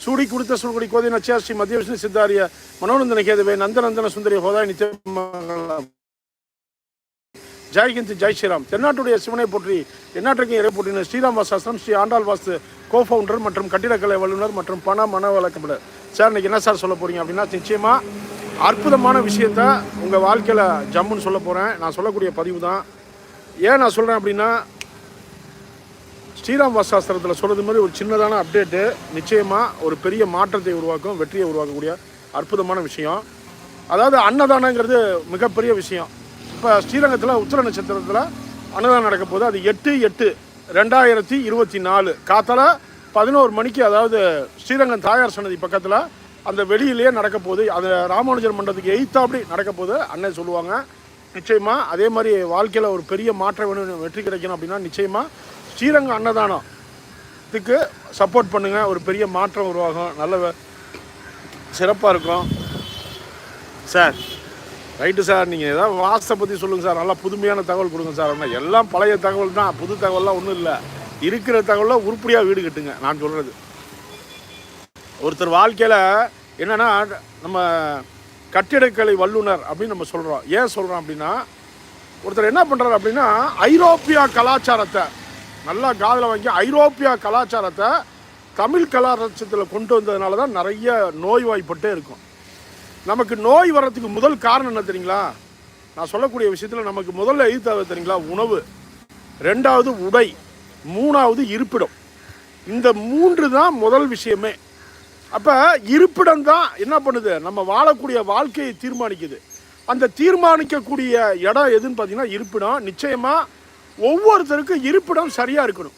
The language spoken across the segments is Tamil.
சூடி குடித்த சுடுகுடி கோதை நச்சியா ஸ்ரீ மத்திய விஷ்ணு சித்தாரிய மனோநந்தன கேதுவே நந்தநந்தன சுந்தரி ஹோதாய் நித்தியம் ஜெய்ஹிந்த் ஜெய் ஸ்ரீராம். தென்னாட்டுடைய சிவனை போற்றி தென்னாட்டுக்கு இறை போற்றின ஸ்ரீராம் வாசாஸ்திரம் ஸ்ரீ ஆண்டாள் வாஸ்து கோ ஃபவுண்டர் மற்றும் கட்டிடக்கலை வல்லுநர் மற்றும் பண மன வழக்கப்படர் சார் இன்னைக்கு என்ன சார் சொல்ல போறீங்க அப்படின்னா நிச்சயமா அற்புதமான விஷயத்த உங்கள் வாழ்க்கையில் ஜம்முன்னு சொல்ல போகிறேன் நான் சொல்லக்கூடிய பதிவு தான் ஏன் நான் சொல்கிறேன் அப்படின்னா ஸ்ரீராம் வாசாஸ்திரத்தில் சொல்கிறது மாதிரி ஒரு சின்னதான அப்டேட்டு நிச்சயமாக ஒரு பெரிய மாற்றத்தை உருவாக்கும் வெற்றியை உருவாக்கக்கூடிய அற்புதமான விஷயம். அதாவது அன்னதானங்கிறது மிகப்பெரிய விஷயம். இப்போ ஸ்ரீரங்கத்தில் உத்திர நட்சத்திரத்தில் அன்னதானம் நடக்க போகுது. அது எட்டு எட்டு ரெண்டாயிரத்தி இருபத்தி நாலு. காத்தால பதினோரு மணிக்கு அதாவது ஸ்ரீரங்கம் தாயார் சன்னதி பக்கத்தில் அந்த வெளியிலேயே நடக்க போகுது. அது ராமானுஜர் மண்டபத்துக்கு எய்த்தாப்படி நடக்க போது அண்ணன் சொல்லுவாங்க. நிச்சயமாக அதே மாதிரி வாழ்க்கையில் ஒரு பெரிய மாற்றம் வேணும் வெற்றி கிடைக்கணும் அப்படின்னா நிச்சயமாக ஸ்ரீரங்கம் அன்னதானத்துக்கு சப்போர்ட் பண்ணுங்கள் ஒரு பெரிய மாற்றம் உருவாகும். நல்ல சிறப்பாக இருக்கும். சார் ரைட்டு சார் நீங்கள் ஏதாவது வாசத்தை பற்றி சொல்லுங்கள் சார். நல்லா புதுமையான தகவல் கொடுங்க சார். ஆனால் எல்லாம் பழைய தகவல் தான். புது தகவல்லாம் ஒன்றும் இல்லை. இருக்கிற தகவலில் உருப்படியாக வீடு கட்டுங்க நான் சொல்கிறது ஒருத்தர் வாழ்க்கையில் என்னென்னா நம்ம கட்டிடக்கலை வல்லுனர் அப்படின்னு நம்ம சொல்கிறோம் ஏன் சொல்கிறோம் அப்படின்னா ஒருத்தர் என்ன பண்ணுறாரு அப்படின்னா ஐரோப்பியா கலாச்சாரத்தை நல்லா காதில் வாங்கி ஐரோப்பிய கலாச்சாரத்தை தமிழ் கலாச்சாரத்தில் கொண்டு வந்ததுனால தான் நிறைய நோய்வாய்ப்பட்டே இருக்கும். நமக்கு நோய் வர்றதுக்கு முதல் காரணம் என்ன தெரியுங்களா? நான் சொல்லக்கூடிய விஷயத்தில் நமக்கு முதல்ல எது தேவை தெரியுங்களா? உணவு. ரெண்டாவது உடை. மூணாவது இருப்பிடம். இந்த மூன்று தான் முதல் விஷயமே. அப்போ இருப்பிடம் தான் என்ன பண்ணுது? நம்ம வாழக்கூடிய வாழ்க்கையை தீர்மானிக்குது. அந்த தீர்மானிக்கக்கூடிய இடம் எதுன்னு பார்த்தீங்கன்னா இருப்பிடம். நிச்சயமாக ஒவ்வொருத்தருக்கும் இருப்பிடம் சரியாக இருக்கணும்.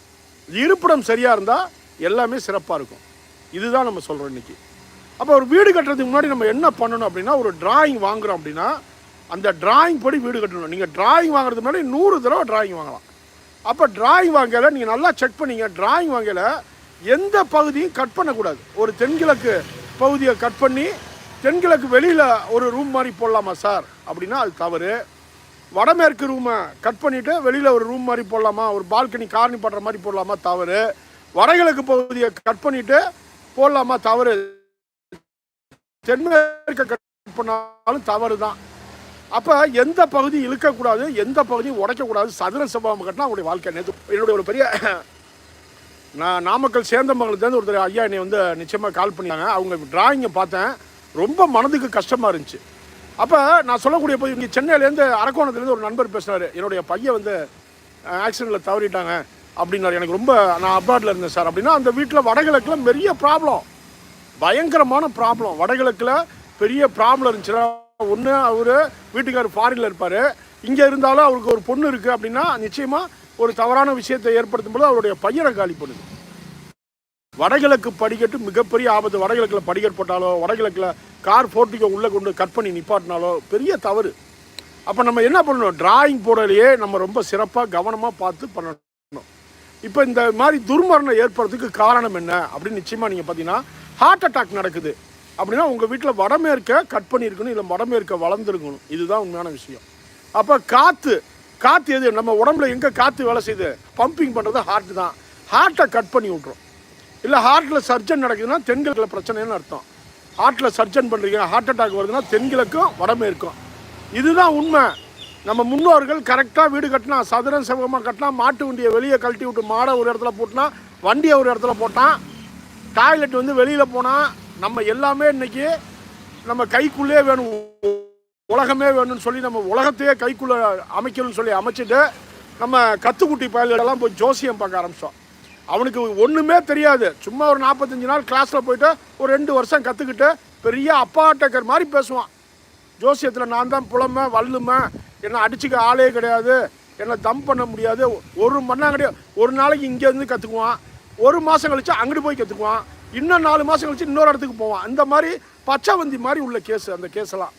இருப்பிடம் சரியாக இருந்தால் எல்லாமே சிறப்பாக இருக்கும். இதுதான் நம்ம சொல்கிறோம் இன்னைக்கு. அப்போ ஒரு வீடு கட்டுறதுக்கு முன்னாடி நம்ம என்ன பண்ணணும் அப்படின்னா ஒரு டிராயிங் வாங்குறோம் அப்படின்னா அந்த டிராயிங் படி வீடு கட்டணும். நீங்கள் டிராயிங் வாங்குறதுக்கு முன்னாடி நூறு தடவை டிராயிங் வாங்கலாம். அப்போ டிராயிங் வாங்கல நீங்கள் நல்லா செக் பண்ணீங்க டிராயிங் வாங்கல எந்த பகுதியும் கட் பண்ணக்கூடாது. ஒரு தென்கிழக்கு பகுதியை கட் பண்ணி தென்கிழக்கு வெளியில் ஒரு ரூம் மாதிரி போடலாமா சார்? அப்படின்னா அது தவறு. வடமேற்கு ரூமை கட் பண்ணிவிட்டு வெளியில் ஒரு ரூம் மாதிரி போடலாமா? ஒரு பால்கனி கார்னி படுற மாதிரி போடலாமா தவறு? வடகிழக்கு பகுதியை கட் பண்ணிவிட்டு போடலாமா தவறு? தென்மேற்க கட் பண்ணாலும் தவறு தான் அப்போ எந்த பகுதி இழுக்கக்கூடாது எந்த பகுதியும் உடைக்கக்கூடாது சதுர சம்பவம் கட்டினா அவங்களுடைய வாழ்க்கை நேற்று என்னுடைய ஒரு பெரிய நான் நாமக்கல் சேந்தமங்கலத்துலேருந்து ஒருத்தர் ஐயா என்னை வந்து நிச்சயமாக கால் பண்ணிட்டாங்க அவங்க டிராயிங்கை பார்த்தேன். ரொம்ப மனதுக்கு கஷ்டமாக இருந்துச்சு. அப்போ நான் சொல்லக்கூடிய போய் இங்கே சென்னையிலேருந்து அரக்கோணத்துலேருந்து ஒரு நண்பர் பேசினார் என்னுடைய பையன் வந்து ஆக்சிடெண்ட்டில் தவறிட்டாங்க அப்படின்னாரு. எனக்கு ரொம்ப நான் அப்ராடில் இருந்தேன் சார். அப்படின்னா அந்த வீட்டில் வடகிழக்கில் பெரிய ப்ராப்ளம் பயங்கரமான ப்ராப்ளம் வடகிழக்கில் பெரிய ப்ராப்ளம் இருந்துச்சுன்னா ஒன்று அவர் வீட்டுக்கார் ஃபாரினில் இருப்பார். இங்கே இருந்தாலும் அவருக்கு ஒரு பொண்ணு இருக்குது அப்படின்னா நிச்சயமாக ஒரு தவறான விஷயத்தை ஏற்படுத்தும் போது அவருடைய பையனை காலி பண்ணுது. வடகிழக்கு படிக்கட்டு மிகப்பெரிய ஆபத்து. வடகிழக்கில் படிக்கட்டு போட்டாலோ வடகிழக்கில் கார் போர்ட்டிக்கோ உள்ளே கொண்டு கட் பண்ணி நிப்பாட்டினாலோ பெரிய தவறு. அப்போ நம்ம என்ன பண்ணணும்? டிராயிங் போடலையே நம்ம ரொம்ப சிறப்பாக கவனமாக பார்த்து பண்ணணும். இப்போ இந்த மாதிரி துர்மரணம் ஏற்படுறதுக்கு காரணம் என்ன? அப்படின்னு நிச்சயமாக நீங்கள் பார்த்தீங்கன்னா ஹார்ட் அட்டாக் நடக்குது. அப்படின்னா உங்கள் வீட்டில் வடமேற்க கட் பண்ணியிருக்கணும் இல்லை வடமேற்க வளர்ந்துருக்கணும். இதுதான் உண்மையான விஷயம். அப்போ காற்று காற்று எது? நம்ம உடம்புல எங்கே காற்று வேலை செய்யுது? பம்பிங் பண்ணுறது ஹார்ட் தான். ஹார்ட்டை கட் பண்ணி விட்ரும் இல்லை ஹார்ட்டில் சர்ஜன் நடக்குதுன்னா தென்கிழக்கில் பிரச்சனைன்னு அர்த்தம். ஹார்ட்டில் சர்ஜன் பண்ணுறீங்க ஹார்ட் அட்டாக் வருதுன்னா தென்கிழக்கும் வடமேற்கும். இதுதான் உண்மை. நம்ம முன்னோர்கள் கரெக்டாக வீடு கட்டினா சதுரம் செவகமாக கட்டினா மாட்டு வண்டியை வெளியே கழட்டி விட்டு மாடை ஒரு இடத்துல போட்டினா வண்டியை ஒரு இடத்துல போட்டான் டாய்லெட் வந்து வெளியில் போனால் நம்ம எல்லாமே இன்றைக்கி நம்ம கைக்குள்ளே வேணும் உலகமே வேணும்னு சொல்லி நம்ம உலகத்தையே கைக்குள்ளே அமைக்கணும்னு சொல்லி அமைச்சிட்டு நம்ம கத்துக்குட்டி பயல்களெல்லாம் போய் ஜோசியம் பார்க்க ஆரம்பித்தோம் அவனுக்கு ஒன்றுமே தெரியாது. சும்மா ஒரு நாற்பத்தஞ்சு நாள் கிளாஸில் போயிட்டு ஒரு ரெண்டு வருஷம் கற்றுக்கிட்டு பெரிய அப்பா டேக்கர் மாதிரி பேசுவான். ஜோசியத்தில் நான் தான் புலமை வல்லுமை என்னை அடிச்சுக்க ஆளே கிடையாது. என்னை தம் பண்ண முடியாது. ஒரு மண்ணா கிடையாது. ஒரு நாளைக்கு இங்கேருந்து கற்றுக்குவான் ஒரு மாதம் கழித்து அங்கிட்டு போய் கற்றுக்குவான் இன்னும் நாலு மாதம் கழித்து இன்னொரு இடத்துக்கு போவான். அந்த மாதிரி பச்சைவந்தி மாதிரி உள்ள கேஸ் அந்த கேஸெல்லாம்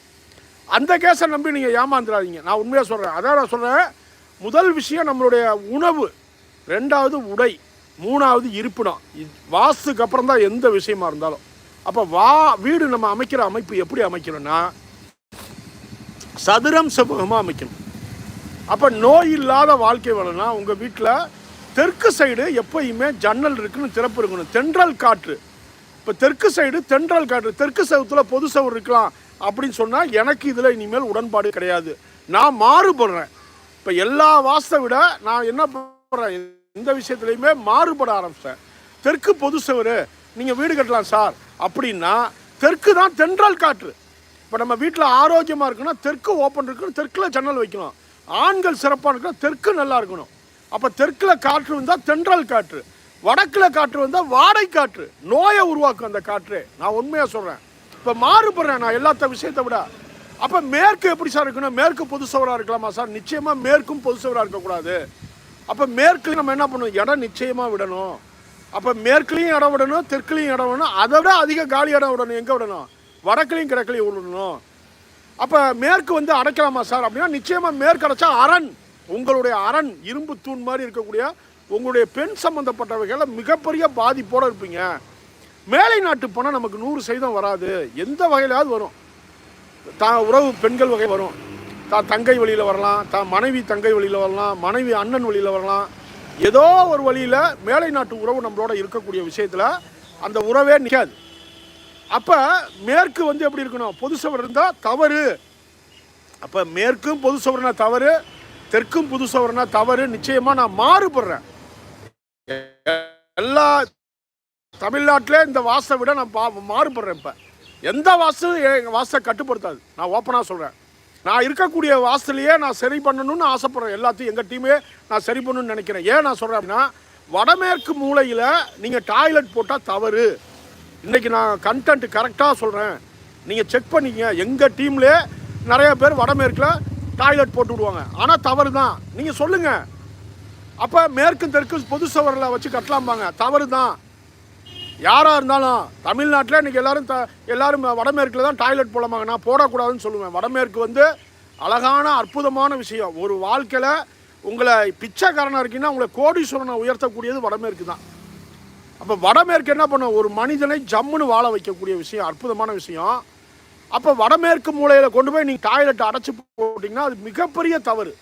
அந்த கேஸை நம்பி நீங்கள் ஏமாந்துடாதீங்க நான் உண்மையாக சொல்கிறேன் அதான் நான் சொல்கிறேன் முதல் விஷயம் நம்மளுடைய உணவு. ரெண்டாவது உடை. மூணாவது இருப்பிடம் இது- வாஸ்துக்கு அப்புறம் தான் எந்த விஷயமா இருந்தாலும். அப்போ வா வீடு நம்ம அமைக்கிற அமைப்பு எப்படி அமைக்கணும்னா சதுரம் செவ்வகமாக அமைக்கணும். அப்போ நோய் இல்லாத வாழ்க்கை வேணும்னா உங்கள் வீட்டில் தெற்கு சைடு எப்பயுமே ஜன்னல் இருக்குன்னு திறப்பு இருக்கணும். தென்றல் காற்று. இப்போ தெற்கு சைடு தென்றல் காற்று. தெற்கு சவுத்தில் பொது சவுறு இருக்கலாம் அப்படின்னு சொன்னால் எனக்கு இதில் இனிமேல் உடன்பாடு கிடையாது. நான் மாறுபடுறேன். இப்போ எல்லா வாசத்தை விட நான் என்ன பண்ணுறேன் இந்த விஷயத்துலையுமே மாறுபட ஆரம்பித்தேன் தெற்கு பொது சுவர் நீங்கள் வீடு கட்டலாம் சார். அப்படின்னா தெற்கு தான் தென்றல் காற்று. இப்போ நம்ம வீட்டில் ஆரோக்கியமாக இருக்குன்னா தெற்கு ஓப்பன் இருக்கணும் தெற்கில் ஜன்னல் வைக்கணும். ஆண்கள் சிறப்பாக இருக்கணும் தெற்கு நல்லா இருக்கணும். அப்போ தெற்கில் காற்று வந்தால் தென்றல் காற்று. வடக்கில் காற்று வந்தால் வாடை காற்று. நோயை உருவாக்கும் அந்த காற்று. நான் உண்மையாக சொல்கிறேன் இப்போ மாறுபடுறேன் நான் எல்லாத்த விஷயத்தை விட. அப்போ மேற்கு எப்படி சார் இருக்கணும்? மேற்கு பொது சுவராக இருக்கலாமா சார்? நிச்சயமாக மேற்கும் பொது சுவராக இருக்கக்கூடாது. அப்போ மேற்குலையும் நம்ம என்ன பண்ணணும்? இடம் நிச்சயமாக விடணும். அப்போ மேற்குலையும் இடம் விடணும் தெற்குலையும் இடம் விடணும் அதை விட அதிக காலி இடம் விடணும். எங்கே விடணும்? வடக்குலையும் கிழக்குலையும் விடணும். அப்போ மேற்கு வந்து அடைக்கலாமா சார்? அப்படின்னா நிச்சயமாக மேற்கு அடைச்சா அரண். உங்களுடைய அரண் இரும்பு தூண் மாதிரி இருக்கக்கூடிய உங்களுடைய பெண் சம்பந்தப்பட்டவைகளில் மிகப்பெரிய பாதிப்போடு இருப்பீங்க. மேலை நாட்டு போனால் நமக்கு நூறு சதவீதம் வராது. எந்த வகையிலாவது வரும். தான் உறவு பெண்கள் வகை வரும். தான் தங்கை வழியில் வரலாம் தான் மனைவி தங்கை வழியில் வரலாம் மனைவி அண்ணன் வழியில் வரலாம். ஏதோ ஒரு வழியில் மேலை நாட்டு உறவு நம்மளோட இருக்கக்கூடிய விஷயத்தில் அந்த உறவே நிற்காது அப்போ மேற்கு வந்து எப்படி இருக்கணும்? பொது சுவர் இருந்தால் தவறு. அப்போ மேற்கும் பொது சுவர்னா தவறு தெற்கும் புது சுவர்னா தவறு நிச்சயமாக நான் மாறுபடுறேன். எல்லா தமிழ்நாட்டிலே இந்த வாசை விட நான் பா மாறுபடுறேன் இப்போ. எந்த வாசும் எங்கள் வாசை கட்டுப்படுத்தாது. நான் ஓப்பனாக சொல்கிறேன் நான் இருக்கக்கூடிய வாசலையே நான் சரி பண்ணணும்னு ஆசைப்பட்றேன். எல்லாத்தையும் எங்கள் டீமே நான் சரி பண்ணணும்னு நினைக்கிறேன். ஏன் நான் சொல்கிறேன் அப்படின்னா வடமேற்கு மூலையில் நீங்கள் டாய்லெட் போட்டால் தவறு. இன்றைக்கி நான் கண்டென்ட் கரெக்டாக சொல்கிறேன் நீங்கள் செக் பண்ணிக்கங்க. எங்கள் டீம்லே நிறைய பேர் வடமேற்கில் டாய்லெட் போட்டு விடுவாங்க. ஆனால் தவறு தான் நீங்கள் சொல்லுங்கள் அப்போ மேற்கு தெற்கு பொது சுவரில் வச்சு கட்டலாம்பாங்க. தவறு தான் யாராக இருந்தாலும் தமிழ்நாட்டில் இன்றைக்கி எல்லாரும் த எல்லாரும் வடமேற்கில் தான் டாய்லெட் போடலாமாங்க நான் போடக்கூடாதுன்னு சொல்லுவேன். வடமேற்கு வந்து அழகான அற்புதமான விஷயம். ஒரு வாழ்க்கையில் உங்களை பிச்சைக்காரனாக இருக்கீங்கன்னா உங்களை கோடீஸ்வரனை உயர்த்தக்கூடியது வடமேற்கு தான். அப்போ வடமேற்கு என்ன பண்ணும்? ஒரு மனிதனை ஜம்முன்னு வாழ வைக்கக்கூடிய விஷயம் அற்புதமான விஷயம். அப்போ வடமேற்கு மூலையில் கொண்டு போய் நீங்கள் டாய்லெட் அடைச்சி போட்டிங்கன்னா அது மிகப்பெரிய தவறு.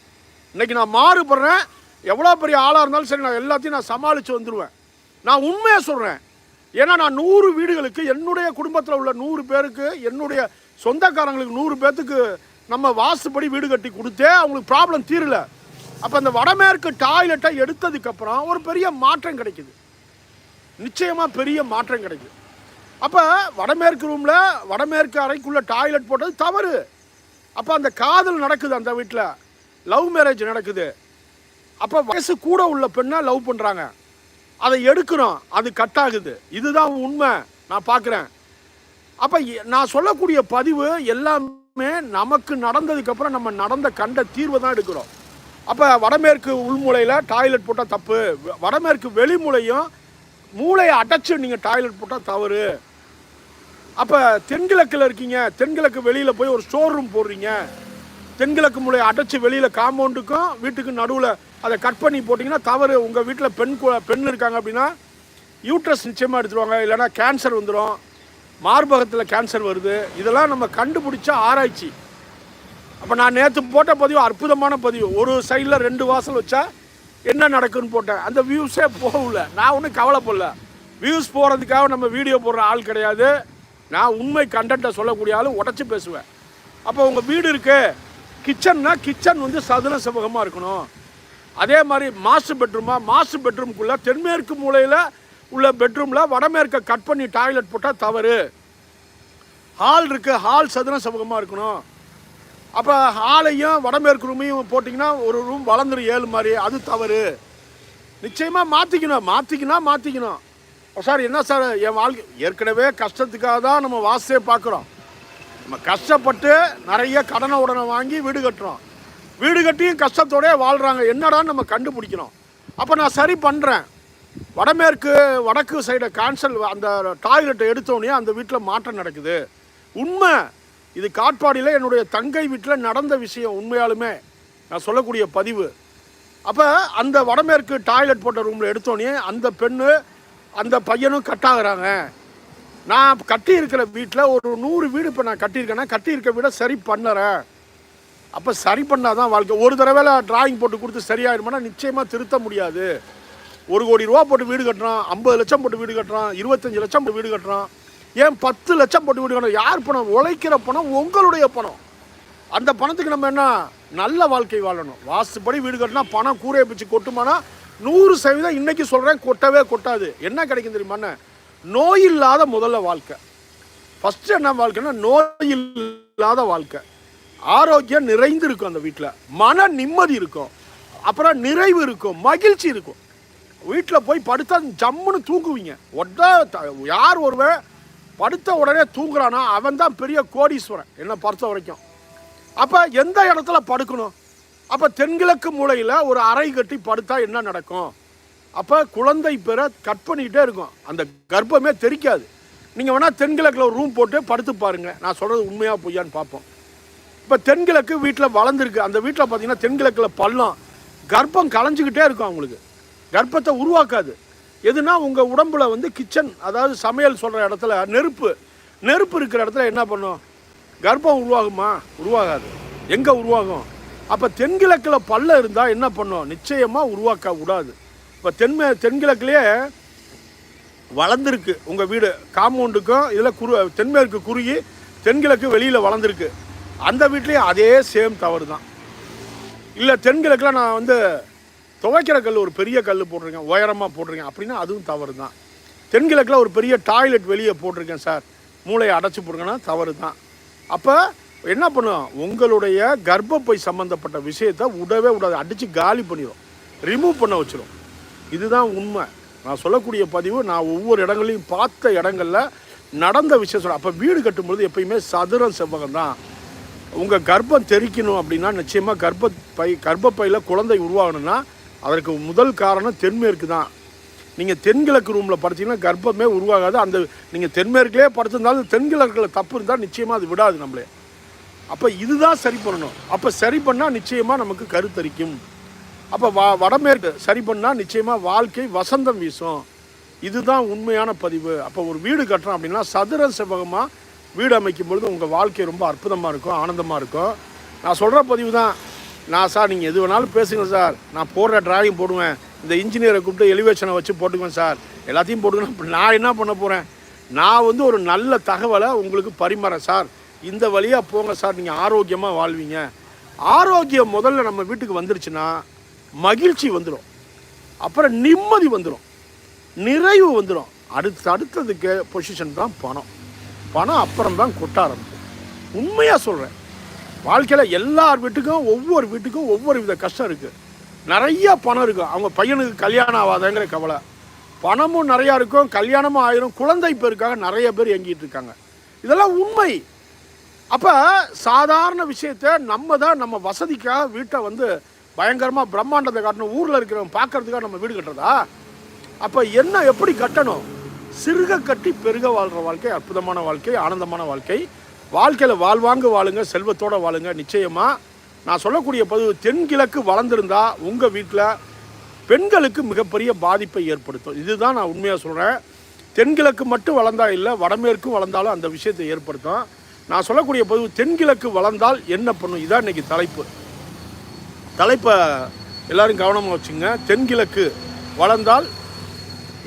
இன்னைக்கு நான் மாறுபடுறேன். எவ்வளோ பெரிய ஆளாக இருந்தாலும் சரி நான் எல்லாத்தையும் நான் சமாளித்து வந்துடுவேன் நான் உண்மையாக சொல்கிறேன் ஏன்னா நான் நூறு வீடுகளுக்கு என்னுடைய குடும்பத்தில் உள்ள நூறு பேருக்கு என்னுடைய சொந்தக்காரங்களுக்கு நூறு பேர்த்துக்கு நம்ம வாசுபடி வீடு கட்டி கொடுத்தே அவங்களுக்கு ப்ராப்ளம் தீரல. அப்போ அந்த வடமேற்கு டாய்லெட்டை எடுத்ததுக்கப்புறம் ஒரு பெரிய மாற்றம் கிடைக்குது. நிச்சயமாக பெரிய மாற்றம் கிடைக்குது. அப்போ வடமேற்கு ரூமில் வடமேற்கு அறைக்குள்ளே டாய்லெட் போட்டது தவறு. அப்போ அந்த காதல் நடக்குது அந்த வீட்டில் லவ் மேரேஜ் நடக்குது. அப்போ வயசு கூட உள்ள பெண்ணை லவ் பண்ணுறாங்க அதை எடுக்கிறோம். அது கட் ஆகுது. இதுதான் உண்மை. நான் பார்க்குறேன். அப்போ நான் சொல்லக்கூடிய பதிவு எல்லாமே நமக்கு நடந்ததுக்கப்புறம் நம்ம நடந்த கண்ட தீர்வை தான் எடுக்கிறோம். அப்போ வடமேற்கு உள்மூலையில் டாய்லெட் போட்டால் தப்பு. வடமேற்கு வெளிமூலையும் மூளையை அடைச்சு நீங்கள் டாய்லெட் போட்டால் தவறு. அப்போ தென்கிழக்கில் இருக்கீங்க. தென்கிழக்கு வெளியில் போய் ஒரு ஸ்டோர் ரூம் போடுறீங்க. தென்கிழக்கு மூலையை அடைச்சி வெளியில் காம்பவுண்டுக்கும் வீட்டுக்கு நடுவில் அதை கட் பண்ணி போட்டிங்கன்னா தவறு. உங்கள் வீட்டில் பெண் பெண் இருக்காங்க அப்படின்னா யூட்ரஸ் நிச்சயமாக எடுத்துருவாங்க. இல்லைன்னா கேன்சர் வந்துடும் மார்பகத்தில் கேன்சர் வருது. இதெல்லாம் நம்ம கண்டுபிடிச்ச ஆராய்ச்சி. அப்போ நான் நேற்று போட்ட பதிவு அற்புதமான பதிவு. ஒரு சைடில் ரெண்டு வாசல் வச்சா என்ன நடக்குன்னு போட்டேன். அந்த வியூஸே போகல. நான் ஒன்றும் கவலைப்படல. வியூஸ் போகிறதுக்காக நம்ம வீடியோ போடுற ஆள் கிடையாது. நான் உண்மை கண்டென்ட்டை சொல்லக்கூடிய ஆள் உடச்சி பேசுவேன். அப்போ உங்கள் வீடு இருக்குது கிச்சன்னா கிச்சன் வந்து சதுர செவகமாக இருக்கணும். அதே மாதிரி மாஸ்டர் பெட்ரூமா மாஸ்டர் பெட்ரூம்குள்ளே தென்மேற்கு மூலையில் உள்ள பெட்ரூமில் வடமேற்கை கட் பண்ணி டாய்லெட் போட்டால் தவறு. ஹால் இருக்குது ஹால் சதுர செவகமாக இருக்கணும். அப்போ ஹாலையும் வடமேற்கு ரூமையும் போட்டிங்கன்னா ஒரு ரூம் வளர்ந்துரும் ஏழு மாதிரி. அது தவறு. நிச்சயமாக மாற்றிக்கணும் மாற்றிக்கினா மாற்றிக்கணும் சார் என்ன சார் என் வாழ்க்கை ஏற்கனவே கஷ்டத்துக்காக தான் நம்ம வாசே பார்க்குறோம். நம்ம கஷ்டப்பட்டு நிறைய கடனை உடனே வாங்கி வீடு கட்டுறோம். வீடு கட்டியும் கஷ்டத்தோடயே வாழ்கிறாங்க என்னடான்னு நம்ம கண்டுபிடிக்கணும். அப்போ நான் சரி பண்ணுறேன் வடமேற்கு வடக்கு சைடை கேன்சல் அந்த டாய்லெட்டை எடுத்தோடனே அந்த வீட்டில் மாற்றம் நடக்குது. உண்மை. இது காட்பாடியில் என்னுடைய தங்கை வீட்டில் நடந்த விஷயம் உண்மையாலுமே நான் சொல்லக்கூடிய பதிவு. அப்போ அந்த வடமேற்கு டாய்லெட் போட்ட ரூமில் எடுத்தோடனே அந்த பெண்ணு அந்த பையனும் கட்டாகிறாங்க நான் கட்டி இருக்கிற வீட்டில் ஒரு நூறு வீடு இப்போ நான் கட்டியிருக்கேன்னா கட்டி இருக்க வீடை சரி பண்ணுறேன். அப்போ சரி பண்ணால் தான் வாழ்க்கை. ஒரு தடவை டிராயிங் போட்டு கொடுத்து சரியாயிருமானா நிச்சயமாக திருத்த முடியாது. ஒரு கோடி ரூபா போட்டு வீடு கட்டுறான் ஐம்பது லட்சம் போட்டு வீடு கட்டுறான் இருபத்தஞ்சி லட்சம் போட்டு வீடு கட்டுறான். ஏன் பத்து லட்சம் போட்டு வீடு கட்டணும்? யார் பணம்? உழைக்கிற பணம் உங்களுடைய பணம். அந்த பணத்துக்கு நம்ம என்ன? நல்ல வாழ்க்கை வாழணும். வாஸ்துப்படி வீடு கட்டினா பணம் கூரையை பிச்சு கொட்டுமானா நூறு சதவீதம் இன்னைக்கு சொல்கிறேன் கொட்டவே கொட்டாது. என்ன கிடைக்கும் தெரியுமா நோய் இல்லாத முதல்ல வாழ்க்கை. ஃபஸ்ட்டு என்ன வாழ்க்கைன்னா நோய் இல்லாத வாழ்க்கை. ஆரோக்கியம் நிறைந்து இருக்கும் அந்த வீட்டில் மன நிம்மதி இருக்கும். அப்புறம் நிறைவு இருக்கும். மகிழ்ச்சி இருக்கும். வீட்டில் போய் படுத்தா ஜம்முன்னு தூங்குவீங்க. உடனே யார் ஒருவன் படுத்த உடனே தூங்குறானா அவன் தான் பெரிய கோடீஸ்வரன். என்னை பொறுத்த வரைக்கும். அப்போ எந்த இடத்துல படுக்கணும்? அப்போ தென்கிழக்கு மூலையில் ஒரு அறை கட்டி படுத்தா என்ன நடக்கும்? அப்போ குழந்தை பெற கட் பண்ணிக்கிட்டே இருக்கும். அந்த கர்ப்பமே தெரிக்காது. நீங்கள் வேணால் தென்கிழக்கில் ஒரு ரூம் போட்டு படுத்து பாருங்கள் நான் சொல்கிறது உண்மையாக பொய்யான்னு பார்ப்போம். இப்போ தென்கிழக்கு வீட்டில் வளர்ந்துருக்கு. அந்த வீட்டில் பார்த்தீங்கன்னா தென்கிழக்கில் பள்ளம் கர்ப்பம் கலைஞ்சிக்கிட்டே இருக்கும் அவங்களுக்கு. கர்ப்பத்தை உருவாக்காது. எதுனா உங்கள் உடம்புல வந்து கிச்சன் அதாவது சமையல் சொல்கிற இடத்துல நெருப்பு நெருப்பு இருக்கிற இடத்துல என்ன பண்ணும்? கர்ப்பம் உருவாகுமா? உருவாகாது. எங்கே உருவாகும்? அப்போ தென்கிழக்கில் பள்ளம் இருந்தால் என்ன பண்ணும்? நிச்சயமாக உருவாக்க விடாது இப்போ தென்மே தென்கிழக்குலேயே வளர்ந்துருக்கு. உங்கள் வீடு காம்பவுண்டுக்கும் இதில் குரு தென்மேற்கு குறுகி தென்கிழக்கு வெளியில் வளர்ந்துருக்கு. அந்த வீட்லேயும் அதே சேம் தவறு தான் இல்லை தென்கிழக்கில் நான் வந்து துவைக்கிற கல் ஒரு பெரிய கல் போட்டிருக்கேன் உயரமாக போட்டிருக்கேன். அப்படின்னா அதுவும் தவறு தான் தென்கிழக்கில் ஒரு பெரிய டாய்லெட் வெளியே போட்டிருக்கேன் சார். மூளையை அடைச்சி போடுங்கன்னா தவறு தான் அப்போ என்ன பண்ணும் உங்களுடைய கர்ப்பப்பை சம்மந்தப்பட்ட விஷயத்தை விடவே விடாது அடித்து காலி பண்ணிடும் ரிமூவ் பண்ண வச்சிடும் இதுதான் உண்மை. நான் சொல்லக்கூடிய பதிவு நான் ஒவ்வொரு இடங்களையும் பார்த்த இடங்களில் நடந்த விஷயம் சொல்ல அப்போ வீடு கட்டும்பொழுது எப்பயுமே சதுரம் செவ்வகம் தான். உங்கள் கர்ப்பம் தெரிக்கணும் அப்படின்னா நிச்சயமாக கர்ப்ப பை கர்ப்பப்பையில் குழந்தை உருவாகணும்னா அதற்கு முதல் காரணம் தென்மேற்கு தான். நீங்கள் தென்கிழக்கு ரூமில் படுத்திங்கன்னா கர்ப்பமே உருவாகாது. அந்த நீங்கள் தென்மேற்குலேயே படுத்திருந்தாலும் தென்கிழக்கில் தப்பு இருந்தால் நிச்சயமாக அது விடாது நம்மளே. அப்போ இதுதான் சரி பண்ணணும். அப்போ சரி பண்ணால் நிச்சயமாக நமக்கு கருத்தரிக்கும். அப்போ வ வடமேற்கு சரி பண்ணால் நிச்சயமாக வாழ்க்கை வசந்தம் வீசும். இதுதான் உண்மையான பதிவு. அப்போ ஒரு வீடு கட்டுறோம் அப்படின்னா சதுர செவ்வகமாக வீடு அமைக்கும் பொழுது உங்கள் வாழ்க்கை ரொம்ப அற்புதமாக இருக்கும் ஆனந்தமாக இருக்கும். நான் சொல்கிற பதிவு தான் நான் சார் நீங்கள் எது வேணாலும் பேசுங்க சார். நான் போடுற டிராயிங் போடுவேன். இந்த இன்ஜினியரை கூப்பிட்டு எலிவேஷனை வச்சு போட்டுக்குவேன் சார். எல்லாத்தையும் போட்டுக்கணும் இப்ப நான் என்ன பண்ண போகிறேன் நான் வந்து ஒரு நல்ல தகவலை உங்களுக்கு பரிமாறேன் சார். இந்த வழியாக போங்க சார். நீங்கள் ஆரோக்கியமாக வாழ்வீங்க. ஆரோக்கியம் முதல்ல நம்ம வீட்டுக்கு வந்துருச்சுன்னா மகிழ்ச்சி வந்துடும் அப்புறம் நிம்மதி வந்துடும் நிறைவு வந்துடும் அடுத்து அடுத்ததுக்கு பொசிஷன் தான் பணம். பணம் அப்புறம் தான் கொட்ட ஆரம்பிக்கும் உண்மையாக சொல்கிறேன் வாழ்க்கையில் எல்லார் வீட்டுக்கும் ஒவ்வொரு வீட்டுக்கும் ஒவ்வொரு வித கஷ்டம் இருக்குது நிறைய பணம் இருக்கும் அவங்க பையனுக்கு கல்யாணம் ஆகாதங்கிற கவலை. பணமும் நிறையா இருக்கும். கல்யாணமும் ஆயிரும். குழந்தை பேருக்காக நிறைய பேர் இயங்கிட்டு இருக்காங்க. இதெல்லாம் உண்மை. அப்போ சாதாரண விஷயத்த நம்ம தான் நம்ம வசதிக்காக வீட்டை வந்து பயங்கரமாக பிரம்மாண்டத்தை காட்டணும். ஊரில் இருக்கிறவங்க பார்க்கறதுக்காக நம்ம வீடு கட்டுறதா? அப்போ என்ன எப்படி கட்டணும்? சிறுக கட்டி பெருக வாழ்கிற வாழ்க்கை அற்புதமான வாழ்க்கை ஆனந்தமான வாழ்க்கை. வாழ்க்கையில் வாழ்வாங்க வாழுங்க செல்வத்தோடு வாழுங்க. நிச்சயமாக நான் சொல்லக்கூடிய பதிவு தென்கிழக்கு வளர்ந்துருந்தா உங்கள் வீட்டில் பெண்களுக்கு மிகப்பெரிய பாதிப்பை ஏற்படுத்தும். இதுதான் நான் உண்மையாக சொல்கிறேன் தென்கிழக்கு மட்டும் வளர்ந்தா இல்லை வடமேற்கும் வளர்ந்தாலும் அந்த விஷயத்தை ஏற்படுத்தும். நான் சொல்லக்கூடிய பதிவு தென்கிழக்கு வளர்ந்தால் என்ன பண்ணும்? இதான் இன்றைக்கி தலைப்பு. தலைப்பை எல்லாரும் கவனமாக வச்சுங்க. தென்கிழக்கு வளர்ந்தால்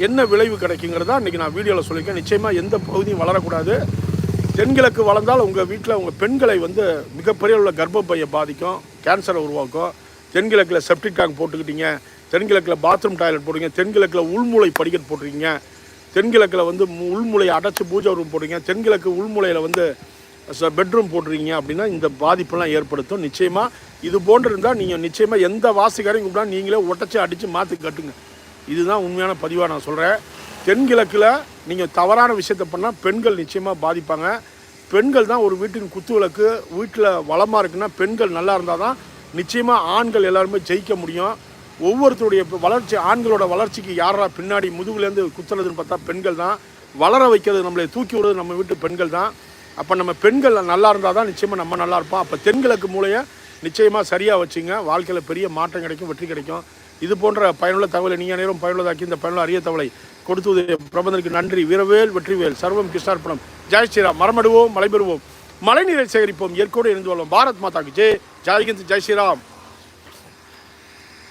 என்ன விளைவு கிடைக்குங்கிறதா இன்றைக்கி நான் வீடியோவில் சொல்லியிருக்கேன். நிச்சயமாக எந்த பகுதியும் வளரக்கூடாது. தென்கிழக்கு வளர்ந்தால் உங்கள் வீட்டில் உங்கள் பெண்களை வந்து மிகப்பெரிய உள்ள கர்ப்பப்பையை பாதிக்கும் கேன்சரை உருவாக்கும். தென்கிழக்கில் செப்டிக் டேங்க் போட்டுக்கிட்டீங்க. தென்கிழக்கில் பாத்ரூம் டாய்லெட் போடுங்க தென்கிழக்கில் உள்மூளை படிக்கட் போடுறீங்க தென்கிழக்கில் வந்து உள்மூலையை அடைச்சி பூஜை ரூம் போடுறீங்க. தென்கிழக்கு உள்மூலையில் வந்து பெட்ரூம் போடுறீங்க அப்படின்னா இந்த பாதிப்பெல்லாம் ஏற்படுத்தும். நிச்சயமாக இது போன்று இருந்தால் நீங்கள் நிச்சயமாக எந்த வாசிக்காரையும் கூப்பிட்டா நீங்களே உடச்சி அடித்து மாற்றி கட்டுங்க. இதுதான் உண்மையான பதிவாக நான் சொல்கிறேன் தென்கிழக்கில் நீங்கள் தவறான விஷயத்தை பண்ணால் பெண்கள் நிச்சயமாக பாதிப்பாங்க. பெண்கள் தான் ஒரு வீட்டின் குத்துவிளக்கு வீட்டில் வளமாக இருக்குன்னா பெண்கள் நல்லா இருந்தால் தான் நிச்சயமாக ஆண்கள் எல்லாருமே ஜெயிக்க முடியும். ஒவ்வொருத்தருடைய வளர்ச்சி ஆண்களோட வளர்ச்சிக்கு யாரா பின்னாடி முதுகுலேருந்து குத்துறதுன்னு பார்த்தா பெண்கள் தான். வளர வைக்கிறது நம்மளை தூக்கி விடுறது நம்ம வீட்டு பெண்கள் தான். அப்போ நம்ம பெண்கள் நல்லா இருந்தால் தான் நிச்சயமாக நம்ம நல்லா இருப்போம். அப்போ தென்கிழக்கு மூலையை நிச்சயமாக சரியாக வச்சுங்க. வாழ்க்கையில் பெரிய மாற்றம் கிடைக்கும் வெற்றி கிடைக்கும். இது போன்ற பயனுள்ள தகவலை நீங்கள் நேரம் பயனுள்ளதாக்கி இந்த பயனுள்ள அரிய தகவலை கொடுத்தது பிரபந்தனுக்கு நன்றி. வீரவேல் வெற்றிவேல். சர்வம் கிருஷ்ணார்ப்பணம் ஜெய் ஸ்ரீராம். மரமடுவோம் மலை பெறுவோம் மழைநீரை சேகரிப்போம். இயற்கையோடு இணைந்து கொள்வோம். பாரத் மாதாக்கு. ஜெய். ஜாய்கிந்த் ஜெய் ஸ்ரீராம்.